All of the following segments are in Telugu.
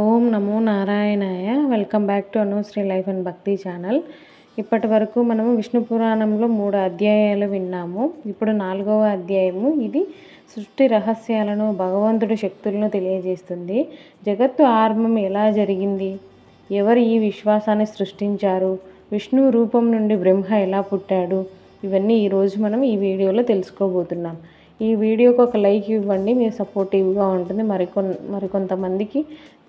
ఓం నమో నారాయణాయ. Welcome back to Anushree life and bhakti channel ఇప్పటి వరకు మనము విష్ణు పురాణంలో మూడు అధ్యాయాలు విన్నాము. ఇప్పుడు నాలుగవ అధ్యాయము ఇది సృష్టి రహస్యాలను భగవంతుడి శక్తులను తెలియజేస్తుంది. జగత్తు ఆరంభం ఎలా జరిగింది? ఎవరు ఈ విశ్వాసాన్ని సృష్టించారు? విష్ణు రూపం నుండి బ్రహ్మ ఎలా పుట్టాడు? ఇవన్నీ ఈరోజు మనం ఈ వీడియోలో తెలుసుకోబోతున్నాం. ఈ వీడియోకి ఒక లైక్ ఇవ్వండి మీరు సపోర్టివ్గా ఉంటుంది. మరికొన్ మరికొంతమందికి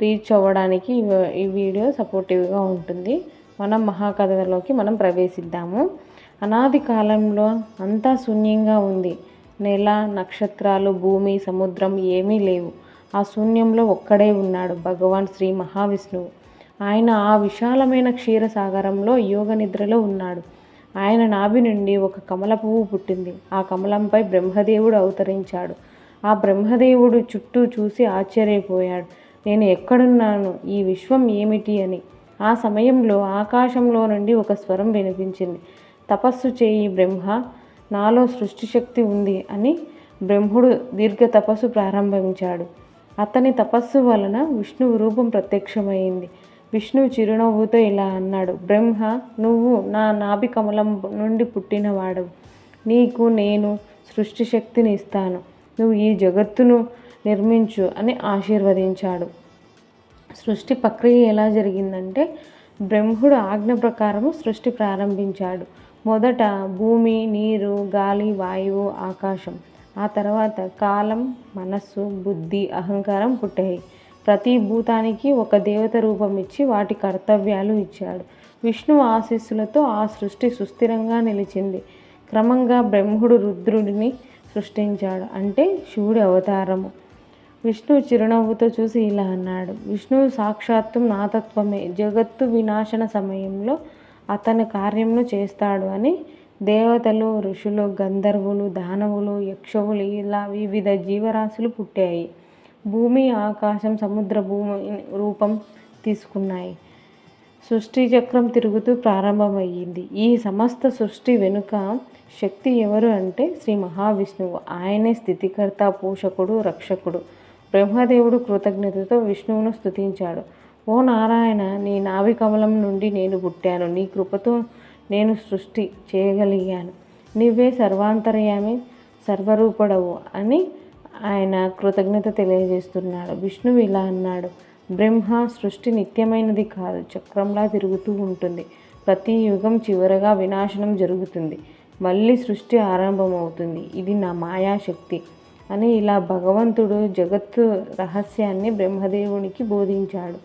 రీచ్ అవ్వడానికి ఈ వీడియో సపోర్టివ్గా ఉంటుంది. మనం మహాకథలోకి మనం ప్రవేశిద్దాము. అనాది కాలంలో అంతా శూన్యంగా ఉంది. నెల నక్షత్రాలు భూమి సముద్రం ఏమీ లేవు. ఆ శూన్యంలో ఒక్కడే ఉన్నాడు భగవాన్ శ్రీ మహావిష్ణువు. ఆయన ఆ విశాలమైన క్షీరసాగరంలో యోగ నిద్రలో ఉన్నాడు. ఆయన నాభి నుండి ఒక కమల పువ్వు పుట్టింది. ఆ కమలంపై బ్రహ్మదేవుడు అవతరించాడు. ఆ బ్రహ్మదేవుడు చుట్టూ చూసి ఆశ్చర్యపోయాడు. నేను ఎక్కడున్నాను? ఈ విశ్వం ఏమిటి అని. ఆ సమయంలో ఆకాశంలో నుండి ఒక స్వరం వినిపించింది. తపస్సు చేయి బ్రహ్మ. నాలో సృష్టి శక్తి ఉంది అని బ్రహ్ముడు దీర్ఘ తపస్సు ప్రారంభించాడు. అతని తపస్సు వలన విష్ణువు రూపం ప్రత్యక్షమైంది. విష్ణు చిరునవ్వుతో ఇలా అన్నాడు. బ్రహ్మ నువ్వు నా నాభి కమలం నుండి పుట్టినవాడు నీకు నేను సృష్టి శక్తిని ఇస్తాను. నువ్వు ఈ జగత్తును నిర్మించు అని ఆశీర్వదించాడు. సృష్టి ప్రక్రియ ఎలా జరిగిందంటే బ్రహ్ముడు ఆజ్ఞ ప్రకారము సృష్టి ప్రారంభించాడు. మొదట భూమి నీరు గాలి వాయువు ఆకాశం. ఆ తర్వాత కాలం మనస్సు బుద్ధి అహంకారం పుట్టాయి. ప్రతి భూతానికి ఒక దేవత రూపం ఇచ్చి వాటి కర్తవ్యాలు ఇచ్చాడు. విష్ణు ఆశీస్సులతో ఆ సృష్టి సుస్థిరంగా నిలిచింది. క్రమంగా బ్రహ్ముడు రుద్రుడిని సృష్టించాడు. అంటే శివుడి అవతారము. విష్ణు చిరునవ్వుతో చూసి ఇలా అన్నాడు. విష్ణువు సాక్షాత్తు నాతత్వమే. జగత్తు వినాశన సమయంలో అతని కార్యమును చేస్తాడు అని దేవతలు ఋషులు గంధర్వులు దానవులు యక్షవులు ఇలా వివిధ జీవరాశులు పుట్టాయి. భూమి ఆకాశం సముద్ర భూమి రూపం తీసుకున్నాయి. సృష్టి చక్రం తిరుగుతూ ప్రారంభమయ్యింది. ఈ సమస్త సృష్టి వెనుక శక్తి ఎవరు అంటే శ్రీ మహావిష్ణువు. ఆయనే స్థితికర్త పోషకుడు రక్షకుడు. బ్రహ్మదేవుడు కృతజ్ఞతతో విష్ణువును స్థుతించాడు ఓ నారాయణ నీ నావి కమలం నుండి నేను పుట్టాను. నీ కృపతో నేను సృష్టి చేయగలిగాను. నీవే సర్వాంతర్యామి సర్వరూపడవు అని ఆయన కృతజ్ఞత తెలియజేస్తున్నాడు. విష్ణువు ఇలా అన్నాడు బ్రహ్మ సృష్టి నిత్యమైనది కాదు చక్రంలా తిరుగుతూ ఉంటుంది. ప్రతి యుగం చివరగా వినాశనం జరుగుతుంది. మళ్ళీ సృష్టి ఆరంభమవుతుంది. ఇది నా మాయాశక్తి అని ఇలా భగవంతుడు జగత్తు రహస్యాన్ని బ్రహ్మదేవునికి బోధించాడు.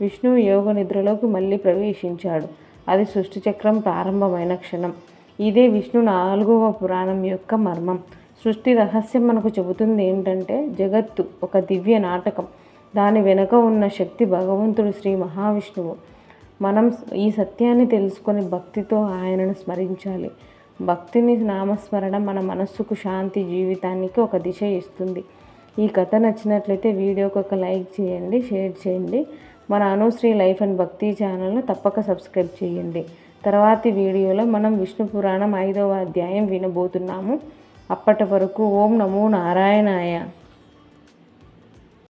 విష్ణువు యోగ నిద్రలోకి మళ్ళీ ప్రవేశించాడు. అది సృష్టి చక్రం ప్రారంభమైన క్షణం. ఇదే విష్ణు నాలుగవ పురాణం యొక్క మర్మం. సృష్టి రహస్యం మనకు చెబుతుంది ఏంటంటే జగత్తు ఒక దివ్య నాటకం. దాని వెనుక ఉన్న శక్తి భగవంతుడు శ్రీ మహావిష్ణువు. మనం ఈ సత్యాన్ని తెలుసుకొని భక్తితో ఆయనను స్మరించాలి. భక్తిని నామస్మరణ మన మనస్సుకు శాంతి జీవితానికి ఒక దిశ ఇస్తుంది. ఈ కథ నచ్చినట్లయితే వీడియోకి ఒక లైక్ చేయండి షేర్ చేయండి. మన అనుశ్రీ లైఫ్ అండ్ భక్తి ఛానల్ను తప్పక సబ్స్క్రైబ్ చేయండి. తర్వాతి వీడియోలో మనం విష్ణు పురాణం ఐదవ అధ్యాయం వినబోతున్నాము. అప్పటి వరకు ఓం నమో నారాయణాయ.